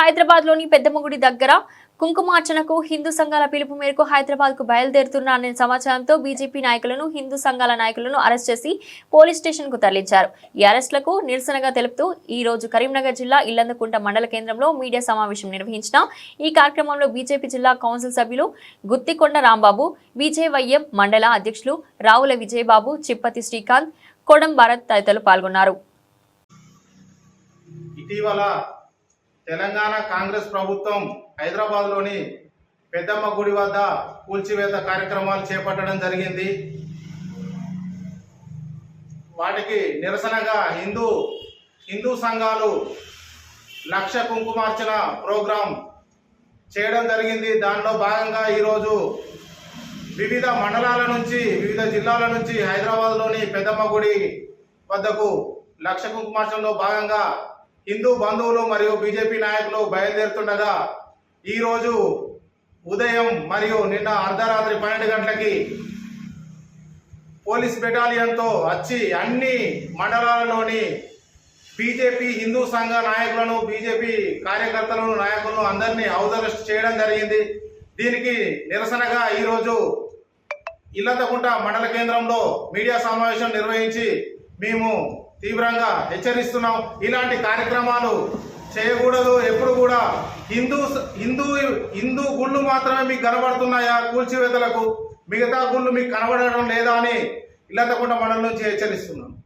హైదరాబాద్లోని పెద్దమగుడి దగ్గర కుంకుమార్చనకు హిందూ సంఘాల పిలుపు మేరకు హైదరాబాద్కు బయలుదేరుతున్నారనే సమాచారంతో బీజేపీ నాయకులను హిందూ సంఘాల నాయకులను అరెస్ట్ చేసి పోలీస్ స్టేషన్కు తరలించారు. ఈ అరెస్టులకు నిరసనగా తెలుపుతూ ఈ రోజు కరీంనగర్ జిల్లా ఇల్లందకుంట మండల కేంద్రంలో మీడియా సమావేశం నిర్వహించిన ఈ కార్యక్రమంలో బీజేపీ జిల్లా కౌన్సిల్ సభ్యులు గుత్తికొండ రాంబాబు విజయవయ్యం మండల అధ్యక్షులు రావుల విజయబాబు చిప్పతి శ్రీకాంత్ కొడం భారత్ తదితరులు పాల్గొన్నారు. ఇటీవల తెలంగాణ కాంగ్రెస్ ప్రభుత్వం హైదరాబాద్లోని పెద్దమ్మ గుడి వద్ద కూల్చివేత కార్యక్రమాలు చేపట్టడం జరిగింది. వాటికి నిరసనగా హిందూ హిందూ సంఘాలు లక్ష కుంకుమార్చన ప్రోగ్రాం చేయడం జరిగింది. దానిలో భాగంగా ఈరోజు వివిధ మండలాల నుంచి వివిధ జిల్లాల నుంచి హైదరాబాద్లోని పెద్దమ్మ గుడి వద్దకు లక్ష కుంకుమార్చనలో భాగంగా హిందూ బంధువులు మరియు బీజేపీ నాయకులు బయలుదేరుతుండగా ఈరోజు ఉదయం మరియు నిన్న అర్ధరాత్రి పన్నెండు గంటలకి పోలీస్ బెటాలియన్తో వచ్చి అన్ని మండలాలలోని బీజేపీ హిందూ సంఘ నాయకులను బీజేపీ కార్యకర్తలను నాయకులను అందరినీ హౌస్ అరెస్ట్ చేయడం జరిగింది. దీనికి నిరసనగా ఈరోజు ఇల్లతకుంట మండల కేంద్రంలో మీడియా సమావేశం నిర్వహించి మేము తీవ్రంగా హెచ్చరిస్తున్నాం. ఇలాంటి కార్యక్రమాలు చేయకూడదు. ఎప్పుడు కూడా హిందూ హిందూ హిందూ గుళ్ళు మాత్రమే మీకు కనబడుతున్నాయా కూల్చివేతలకు? మిగతా గుళ్ళు మీకు కనబడడం లేదా అని ఇల్లతకుంట మండలం నుంచి హెచ్చరిస్తున్నాం.